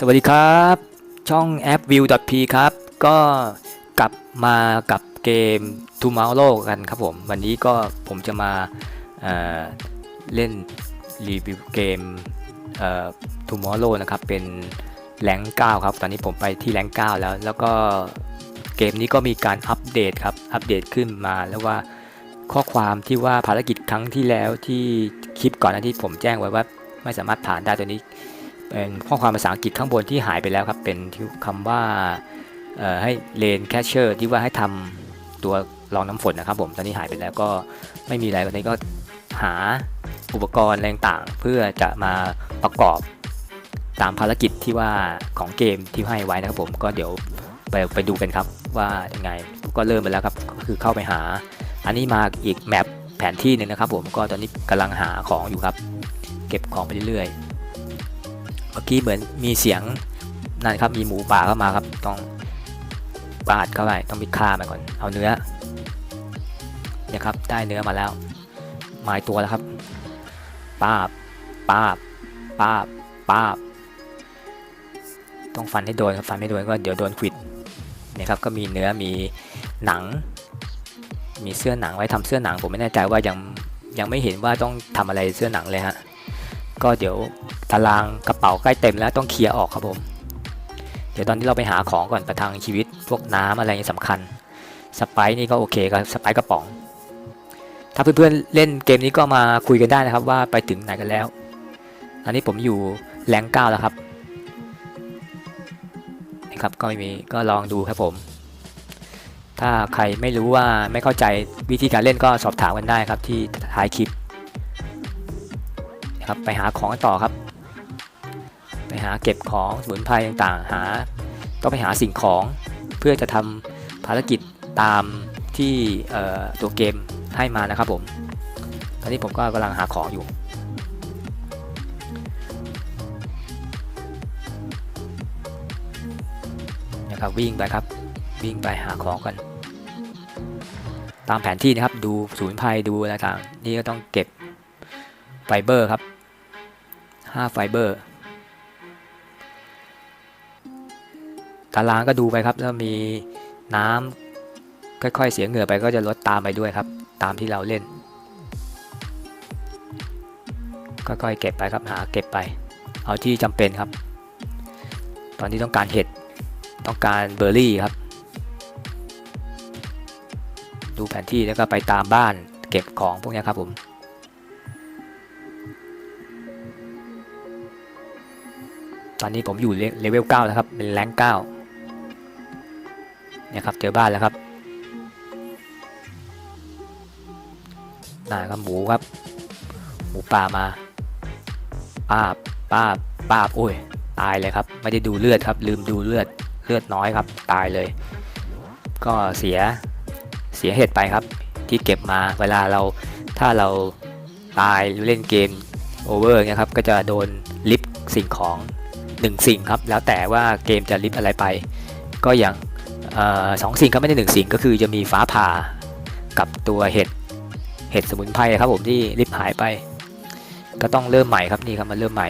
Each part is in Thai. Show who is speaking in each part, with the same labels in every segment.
Speaker 1: สวัสดีครับ ช่องแอป view.p ครับ ก็กลับมากับเกม Tomorrow กันครับผม วันนี้ก็ผมจะมาเเล่นรีวิวเกมเอ่อ Tomorrow นะครับ เป็นแรง9ครับ ตอนนี้ผมไปที่แรง9แล้ว แล้วก็เกมนี้ก็มีการอัปเดตครับ อัปเดตขึ้นมาแล้วว่าข้อความที่ว่าภารกิจครั้งที่แล้วที่คลิปก่อนหน้าที่ผมแจ้งไว้ว่าไม่สามารถผ่านได้ตัวนี้ เป็นข้อความภาษาอังกฤษข้างบนที่หายไปแล้วครับ เป็นที่คำว่าให้เลนแคชเชอร์ที่ว่าให้ทำตัวรองน้ำฝนนะครับผม ตอนนี้หายไปแล้วก็ไม่มีอะไรวันนี้ก็หาอุปกรณ์แรงต่างเพื่อจะมาประกอบตามภารกิจที่ว่าของเกมที่ให้ไว้นะครับผมก็เดี๋ยวไปไปดูกันครับว่ายังไงก็เริ่มไปแล้วครับก็คือเข้าไปหา อันนี้มาอีกแมปแผนที่หนึ่งนะครับผมก็ตอนนี้กำลังหาของอยู่ครับ เก็บของไปเรื่อยๆ มื่อกี้เหมือนมีเสียงนั่นครับมีหมูป่าเข้ามาครับต้องปาดเข้าไปต้องไปฆ่ามันก่อนเอาเนื้อเนี่ยครับได้เนื้อมาแล้วหมายตัวแล้วครับป้าบป้าบป้าบป้าบต้องฟันให้โดนครับฟันไม่โดนก็เดี๋ยวโดนขวิดเนี่ยครับก็มีเนื้อมีหนัง มีเสื้อหนังไว้ทำเสื้อหนังผมไม่แน่ใจว่ายังยังไม่เห็นว่าต้องทำอะไรเสื้อหนังเลยฮะ ก็เดี๋ยวตารางกระเป๋าใกล้เต็มแล้วต้องเคลียร์ออกครับผม เดี๋ยวตอนที่เราไปหาของก่อนประทังชีวิต พวกน้ำอะไรนี่สำคัญ สไปร์นี่ก็โอเคครับสไปร์กระป๋อง ถ้าเพื่อนๆเล่นเกมนี้ก็มาคุยกันได้นะครับว่าไปถึงไหนกันแล้ว อันนี้ผมอยู่แรงเก้าแล้วครับนะครับก็ไม่มีก็ลองดูครับผม ถ้าใครไม่รู้ว่าไม่เข้าใจวิธีการเล่นก็สอบถามกันได้ครับที่ท้ายคลิป ครับ ไปหาของต่อครับ ไปหาเก็บของสมุนไพรต่างๆ หา ต้องไปหาสิ่งของเพื่อจะทำภารกิจตามที่ตัวเกมให้มานะครับผม ตอนนี้ผมก็กำลังหาของอยู่ นะครับวิ่งไปครับ วิ่งไปหาของกัน ตามแผนที่นะครับ ดูศูนย์ภัยดูอะไรต่าง นี่ก็ต้องเก็บไฟเบอร์ครับ 5 ไฟเบอร์ ตารางก็ดูไปครับแล้วมีน้ำค่อยๆ เสียเหงื่อไปก็จะลดตามไปด้วยครับ ตามที่เราเล่น ค่อยๆ เก็บไปครับหาเก็บไป เอาที่จำเป็นครับ ตอนนี้ต้องการเห็ด ต้องการเบอร์รี่ครับ ดูแผนที่แล้วก็ไปตามบ้านเก็บของพวกนี้ครับผม ตอนนี้ผมอยู่เลเวล9แล้วครับ เป็นแรง9เนี่ยครับ เจอบ้านแล้วครับน่าครับหมูครับ หมูป่ามาป้าบป้าบป้าบโอ้ย ตายเลยครับ ไม่ได้ดูเลือดครับ ลืมดูเลือด เลือดน้อยครับ ตายเลย ก็เสีย เสียเหตุไปครับ ที่เก็บมา เวลาเรา ถ้าเราตายหรือเล่นเกมโอเวอร์เนี่ยครับ ก็จะโดนลิฟต์สิ่งของ หนึ่งสิ่งครับ แล้วแต่ว่าเกมจะลิฟอะไรไป ก็อย่างออสองสิ่งก็ไม่ได้หนึ่งสิ่งก็คือจะมีฟ้าผ่ากับตัวเห็ดเห็ดสมุนไพรครับผมที่ลิฟหายไป ก็ต้องเริ่มใหม่ครับนี่ครับมาเริ่มใหม่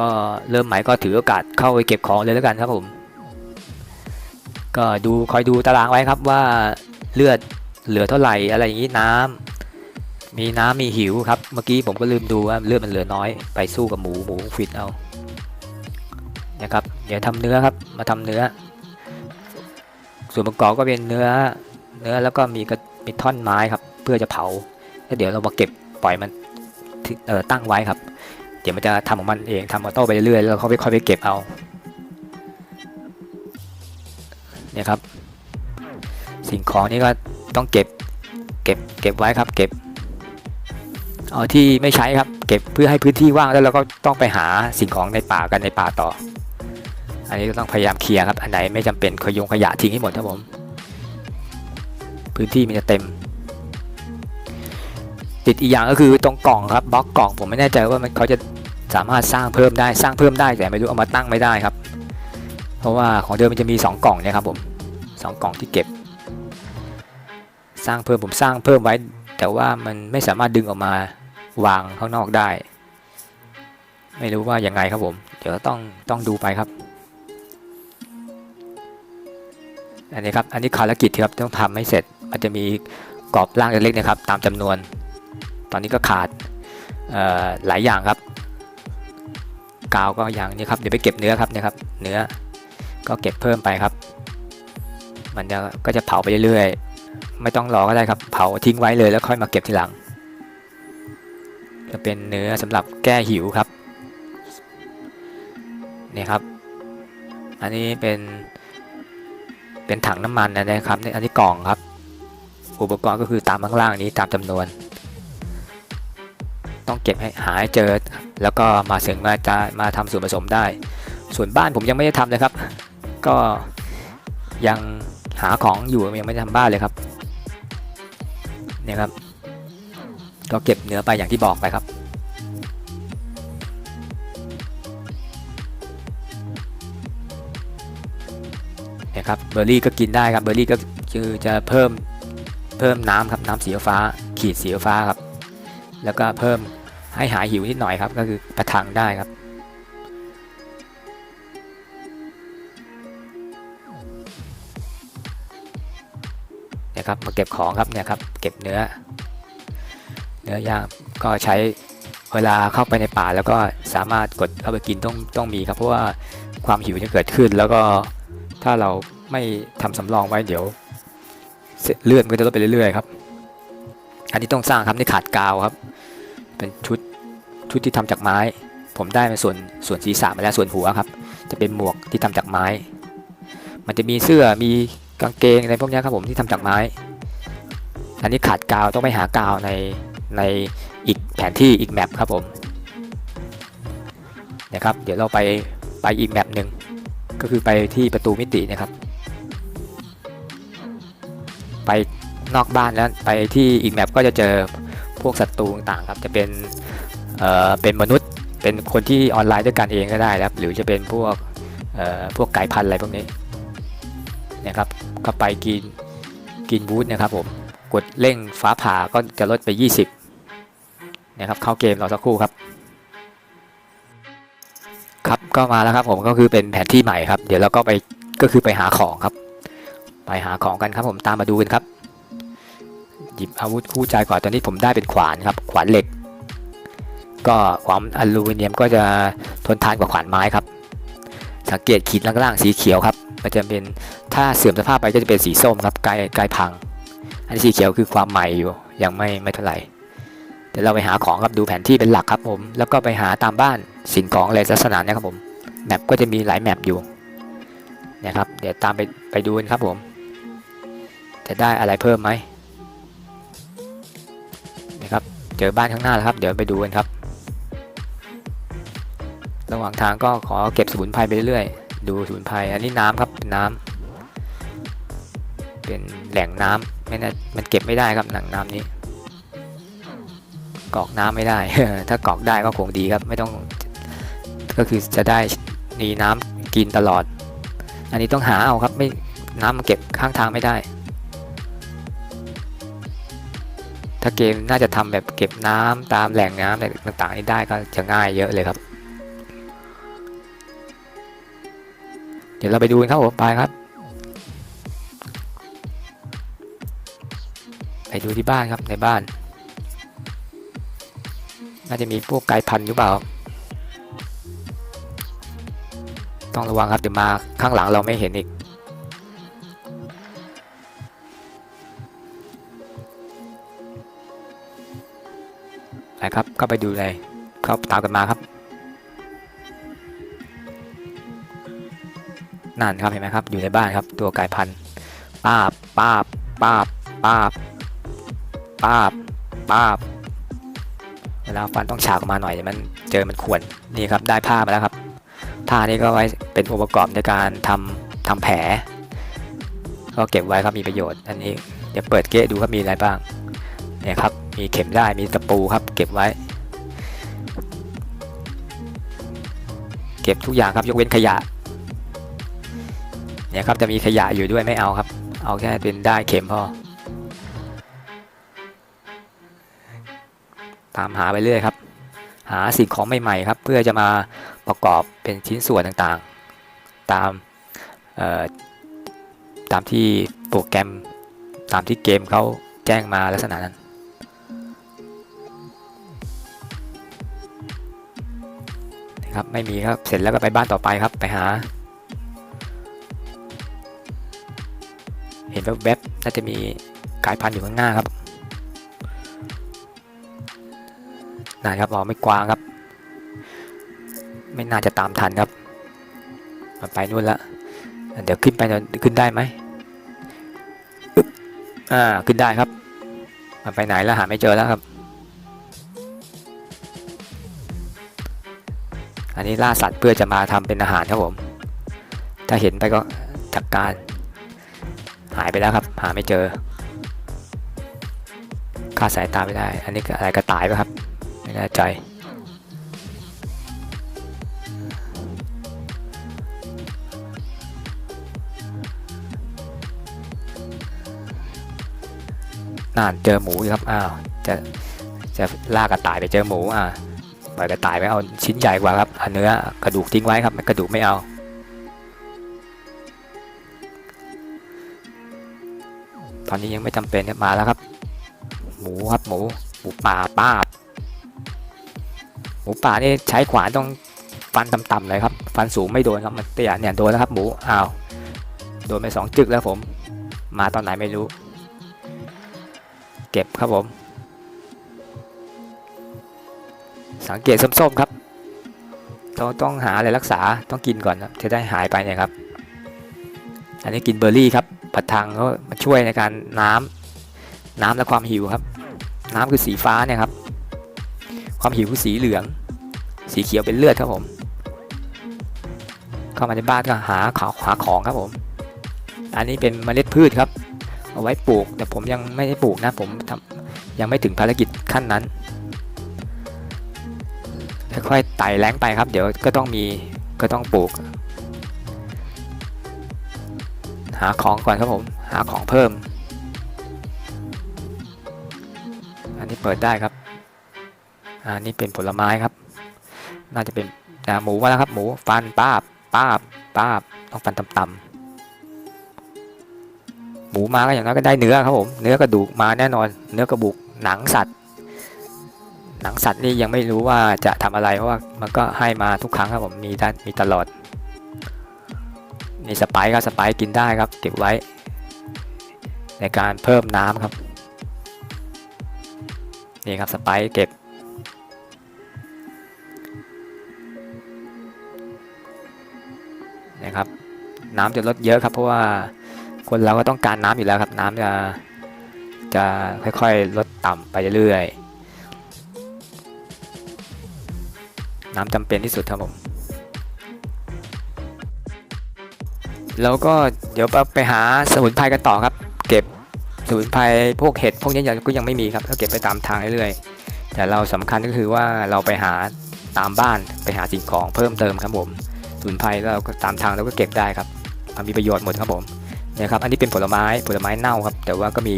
Speaker 1: ก็เริ่มใหม่ก็ถือโอกาสเข้าไปเก็บของเลยแล้วกันครับผม ก็ดูคอยดูตารางไว้ครับว่าเลือดเหลือเท่าไหร่อะไรอย่างนี้น้ำ มีน้ำมีหิวครับ เมื่อกี้ผมก็ลืมดูว่าเลือดมันเหลือน้อย ไปสู้กับหมูหมูฟิตเอา นะครับ เดี๋ยวทำเนื้อครับ มาทำเนื้อ ส่วนประกอบก็เป็นเนื้อ เนื้อแล้วก็มีกระมีท่อนไม้ครับ เพื่อจะเผา แล้วเดี๋ยวเรามาเก็บปล่อยมันเออตั้งไว้ครับ เดี๋ยวมันจะทำของมันเองทำออโต้ไปเรื่อยๆแล้วเขาไปค่อยไปเก็บเอา เนี่ยครับ สิ่งของนี่ก็ต้องเก็บ เก็บ เก็บไว้ครับ เก็บ เอาที่ไม่ใช้ครับ เก็บเพื่อให้พื้นที่ว่างแล้วเราก็ต้องไปหาสิ่งของในป่ากันในป่าต่อ อันนี้ก็ต้องพยายามเคลียร์ครับ อันไหนไม่จำเป็นขยงขยะทิ้งให้หมดครับผม พื้นที่มันจะเต็ม ติดอีกอย่างก็คือตรงกล่องครับบล็อกกล่องผมไม่แน่ใจว่ามันเขาจะสามารถสร้างเพิ่มได้สร้างเพิ่มได้แต่ไม่รู้เอามาตั้งไม่ได้ครับ เพราะว่าของเดิมมันจะมี 2 กล่องเนี่ยครับผมสองกล่องที่เก็บ สร้างเพิ่มผมสร้างเพิ่มไว้ แต่ว่ามันไม่สามารถดึงออกมา วางข้างนอกได้ ไม่รู้ว่ายังไงครับผม เดี๋ยวต้องต้องดูไปครับ อันนี้ครับ อันนี้ภารกิจที่ครับต้องทำให้เสร็จ มันจะมีกรอบร่างเล็กๆนะครับ ตามจำนวน ตอนนี้ก็ขาดหลายอย่างครับ กาวก็อย่างนี้ครับ เดี๋ยวไปเก็บเนื้อครับนะครับ เนื้อก็เก็บเพิ่มไปครับ มันจะก็จะเผาไปเรื่อยๆ ไม่ต้องรอก็ได้ครับ เผาทิ้งไว้เลยแล้วค่อยมาเก็บทีหลัง จะเป็นเนื้อสำหรับแก้หิวครับนี่ครับ อันนี้เป็น เป็นถังน้ำมันนะครับนี่อันนี้กล่องครับ อุปกรณ์ก็คือตามข้างล่างนี้ตามจำนวน ต้องเก็บให้หาให้เจอ แล้วก็มาถึงมาจะมาทำส่วนผสมได้ ส่วนบ้านผมยังไม่ได้ทำเลยครับ ก็ยังหาของอยู่ยังไม่ได้ทำบ้านเลยครับเนี่ยครับ ก็เก็บเนื้อไปอย่างที่บอกไปครับ นะครับเบอร์รี่ก็กินได้ครับเบอร์รี่ก็คือจะเพิ่มเพิ่มน้ำครับน้ำสีฟ้า ขีดสีฟ้าครับ แล้วก็เพิ่มให้หายหิวนิดหน่อยครับก็คือประทังได้ครับนะครับมาเก็บของครับเนี่ยครับเก็บเนื้อ นื้อย่างก็ใช้เวลาเข้าไปในป่าแล้วก็สามารถกดเข้าไปกินต้องต้องมีครับ เพราะว่าความหิวจะเกิดขึ้น แล้วก็ถ้าเราไม่ทำสำรองไว้เดี๋ยวเลือดมันก็จะลดไปเรื่อยๆครับ อันนี้ต้องสร้างครับนี่ขาดกาวครับ เป็นชุดชุดที่ทำจากไม้ ผมได้มาส่วนส่วนศีรษะมาแล้วส่วนหัวครับ จะเป็นหมวกที่ทำจากไม้ มันจะมีเสื้อมีกางเกงอะไรพวกนี้ครับผมที่ทำจากไม้ อันนี้ขาดกาวต้องไปหากาวใน ในอีกแผนที่อีกแมปครับผมนะครับ เดี๋ยวเราไปไปอีกแมปหนึ่งก็คือไปที่ประตูมิตินะครับ ไปนอกบ้านแล้วไปที่อีกแมปก็จะเจอพวกศัตรูต่างๆครับจะเป็นเอ่อเป็นมนุษย์เป็นคนที่ออนไลน์ด้วยกันเองก็ได้ครับ หรือจะเป็นพวกเอ่อพวกไก่พันธุ์อะไรพวกนี้นะครับก็ไปกินกินบูธนะครับผมกดเร่งฟ้าผ่าก็จะลดไป 20 นะครับเข้าเกมรอสักครู่ครับ ครับก็มาแล้วครับผมก็คือเป็นแผนที่ใหม่ครับ เดี๋ยวเราก็ไปก็คือไปหาของครับ ไปหาของกันครับผมตามมาดูกันครับ หยิบอาวุธคู่ใจก่อนตอนนี้ผมได้เป็นขวานครับ ขวานเหล็ก ก็ความอลูมิเนียมก็จะทนทานกว่าขวานไม้ครับ สังเกตขีดล่างๆสีเขียวครับมันจะเป็นถ้าเสื่อมสภาพไปก็จะเป็นสีส้มครับใกล้ใกล้พัง อันนี้สีเขียวคือความใหม่อยู่ยังไม่ไม่เท่าไหร่ เดี๋ยวเราไปหาของครับดูแผนที่เป็นหลักครับผม แล้วก็ไปหาตามบ้านสิ่งของอะไรลักษณะเนี้ครับผมแมปก็จะมีหลายแมปอยู่นะครับ เดี๋ยวตามไปไปดูกันครับผม จะได้อะไรเพิ่มไหมนะครับ เจอบ้านข้างหน้าแล้วครับ เดี๋ยวไปดูกันครับ ระหว่างทางก็ขอเก็บสมุนไพรไปเรื่อยๆ ดูสมุนไพร อันนี้น้ำครับเป็นน้ำเป็นแหล่งน้ำไม่น่ามันเก็บไม่ได้ครับหนังน้ำนี้ กอกน้ำไม่ได้ ถ้ากอกได้ก็คงดีครับ ไม่ต้องก็คือจะได้มีน้ำกินตลอด อันนี้ต้องหาเอาครับไม่น้ำมาเก็บข้างทางไม่ได้ ถ้าเกมน่าจะทำแบบเก็บน้ำตามแหล่งน้ำอะไรต่างๆนี้ได้ก็จะง่ายเยอะเลยครับ เดี๋ยวเราไปดูกันครับผมไปครับไปดูที่บ้านครับในบ้าน น่าจะมีพวกไก่พันธุ์หรือเปล่า ต้องระวังครับเดี๋ยวมาข้างหลังเราไม่เห็นอีกนะครับก็ไปดูเลยเข้าตามกันมาครับ นั่นครับเห็นไหมครับ อยู่ในบ้านครับ ตัวไก่พันธุ์ป้าบป้าบป้าบป้าบป้าบป้าบ เวลาฟันต้องฉากออกมาหน่อยมันเจอมันขวนนี่ครับได้ผ้ามาแล้วครับผ้านี่ก็ไว้เป็นองค์ประกอบในการทำทำแผล ก็เก็บไว้ครับมีประโยชน์ อันนี้เดี๋ยวเปิดเกะดูครับมีอะไรบ้างเนี่ยครับมีเข็มได้มีตะปูครับ เก็บไว้ เก็บทุกอย่างครับยกเว้นขยะเนี่ยครับจะมีขยะอยู่ด้วยไม่เอาครับ เอาแค่เป็นได้เข็มพอามหาไปเรื่อยครับ หาสิ่งของใหม่ๆครับ เพื่อจะมาประกอบเป็นชิ้นส่วนต่างๆ ตามตามที่โปรแกรมตามที่เกมเขาแจ้งมาลักษณะนั้นนะครับไม่มีครับเสร็จแล้วก็ไปบ้านต่อไปครับไปหา เห็นแวบๆน่าจะมีกายพันธุ์อยู่ข้างหน้าครับ นั่นครับอ๋อไม่กวางครับ ไม่น่าจะตามทันครับมันไปนู่นละเดี๋ยวขึ้นไปขึ้นได้ไหมอ่าขึ้นได้ครับมันไปไหนแล้วหาไม่เจอแล้วครับ อันนี้ล่าสัตว์เพื่อจะมาทำเป็นอาหารครับผม ถ้าเห็นไปก็จัดการหายไปแล้วครับ หาไม่เจอคาดสายตาไม่ได้ อันนี้อะไรกระต่ายปะครับ ไม่แน่ใจน่านเจอหมูครับ อ้าว จะจะล่ากระต่ายไปเจอหมูอ่าปล่อยกระต่ายไปเอาชิ้นใหญ่กว่าครับเอาเนื้อกระดูกทิ้งไว้ครับกระดูกไม่เอาตอนนี้ยังไม่จำเป็นมาแล้วครับ หมูครับหมูหมูป่าป้าบ มูป่านี่ใช้ขวานต้องฟันต่ำๆเลยครับ ฟันสูงไม่โดนครับมันเตี้ยเนี่ยโดนแล้วครับหมูอ้าวโดนไปสองจึกแล้วผม มาตอนไหนไม่รู้ เก็บครับผม สังเกตส้มๆครับต้องต้องหาอะไรรักษาต้องกินก่อนครับจะได้หายไปเนี่ยครับ อันนี้กินเบอร์รี่ครับผัดทางเขามาช่วยในการน้ำน้ำและความหิวครับ น้ำคือสีฟ้าเนี่ยครับ ความหิวคือสีเหลือง สีเขียวเป็นเลือดครับผม เข้ามาในบ้านก็หาของหาของครับผม อันนี้เป็นเมล็ดพืชครับ เอาไว้ปลูก แต่ผมยังไม่ได้ปลูกนะผมทำยังไม่ถึงภารกิจขั้นนั้น ค่อยๆไต่แรงไปครับ เดี๋ยวก็ต้องมีก็ต้องปลูก หาของก่อนครับผม หาของเพิ่ม อันนี้เปิดได้ครับอันนี้เป็นผลไม้ครับ น่าจะเป็นอ่หมูมาแล้วครับ หมูฟันป้าบป้าบป้าบต้องฟันต่ำๆหมูมาก็อย่างน้อยก็ได้เนื้อครับผม เนื้อกระดูกมาแน่นอน เนื้อกระบุกหนังสัตว์ หนังสัตว์นี่ยังไม่รู้ว่าจะทำอะไรเพราะว่ามันก็ให้มาทุกครั้งครับผมมีด้านมีตลอดนี่สไปซ์ครับสไปซ์กินได้ครับเก็บไว้ ในการเพิ่มน้ำครับนี่ครับสไปซ์เก็บ นะครับ น้ำจะลดเยอะครับ เพราะว่าคนเราก็ต้องการน้ำอยู่แล้วครับ น้ำจะจะค่อยๆลดต่ำไปเรื่อยๆน้ำจำเป็นที่สุดครับผมแล้วก็เดี๋ยวไปหาสมุนไพรกันต่อครับ เก็บสมุนไพรพวกเห็ดพวกนี้ยังก็ยังไม่มีครับก็เก็บไปตามทางเรื่อยๆแต่เราสำคัญก็คือว่าเราไปหาตามบ้านไปหาสิ่งของเพิ่มเติมครับผม สมุนไพรเราก็ตามทางเราก็เก็บได้ครับมีประโยชน์หมดครับผมเนี่ยครับ อันนี้เป็นผลไม้ผลไม้เน่าครับ แต่ว่าก็มี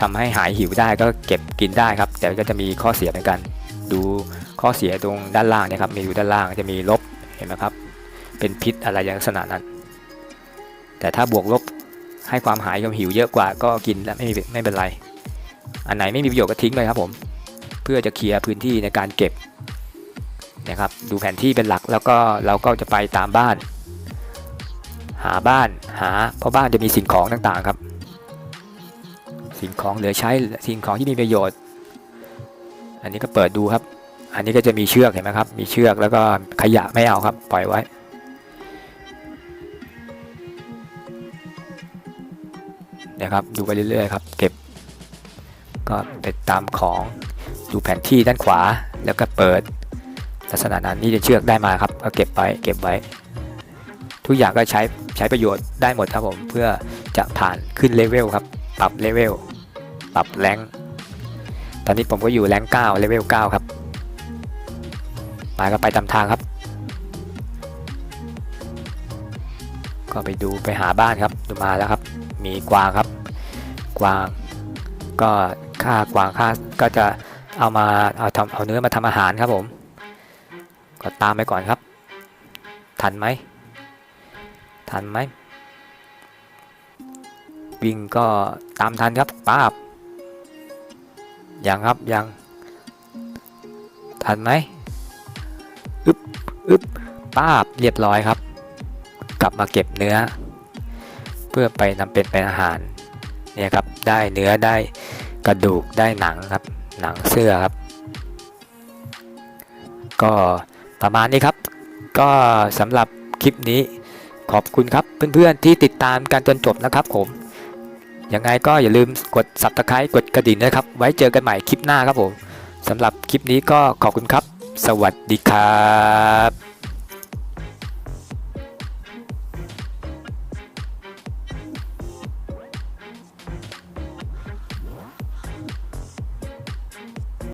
Speaker 1: ทำให้หายหิวได้ก็เก็บกินได้ครับ แต่ก็จะมีข้อเสียเหมือนกัน ดูข้อเสียตรงด้านล่างเนี่ยครับ มีอยู่ด้านล่างจะมีลบเห็นไหมครับ เป็นพิษอะไรอย่างลักษณะนั้น แต่ถ้าบวกลบให้ความหายความหิวเยอะกว่าก็กินแล้วไม่มไม่เป็นไร อันไหนไม่มีประโยชน์ก็ทิ้งไปครับผม เพื่อจะเคลียร์พื้นที่ในการเก็บ นะครับ ดูแผนที่เป็นหลักแล้วก็เราก็จะไปตามบ้าน หาบ้านหาเพราะบ้านจะมีสิ่งของต่างๆครับ สิ่งของเหลือใช้สิ่งของที่มีประโยชน์ อันนี้ก็เปิดดูครับ อันนี้ก็จะมีเชือกเห็นไหมครับ มีเชือกแล้วก็ขยะไม่เอาครับ ปล่อยไว้นะครับ ดูไปเรื่อยๆครับ เก็บ ก็ไปตามของ ดูแผนที่ด้านขวา แล้วก็เปิด ลักษณะนั้นนี่จะเชือกได้มาครับก็เก็บไปเก็บไว้ ทุกอย่างก็ใช้ใช้ประโยชน์ได้หมดครับผมเพื่อจะผ่านขึ้นเลเวลครับ ปรับเลเวลปรับแรงตอนนี้ผมก็อยู่แรง9เลเวล9ครับไปก็ไปตามทางครับ ก็ไปดูไปหาบ้านครับดูมาแล้วครับ มีกวางครับ กวางก็ฆ่ากวางฆ่าก็จะเอามาเอาทำเอาเนื้อมาทำอาหารครับผม ก็ตามไปก่อนครับ ทันไหมทันไหมวิ่งก็ตามทันครับป้าบยังครับยังทันไหมอึบอึบป้าบเรียบร้อยครับ กลับมาเก็บเนื้อ เพื่อไปนำเป็นเป็นอาหารเนี่ยครับได้เนื้อได้กระดูกได้หนังครับ หนังเสื้อครับ ก็ ประมาณนี้ครับ ก็สำหรับคลิปนี้ขอบคุณครับเพื่อนๆที่ติดตามกันจนจบนะครับผมยังไงก็อย่าลืมกด subscribe กดกระดิ่งนะครับ ไว้เจอกันใหม่คลิปหน้าครับผมสำหรับคลิปนี้ก็ขอบคุณครับ สวัสดีครับ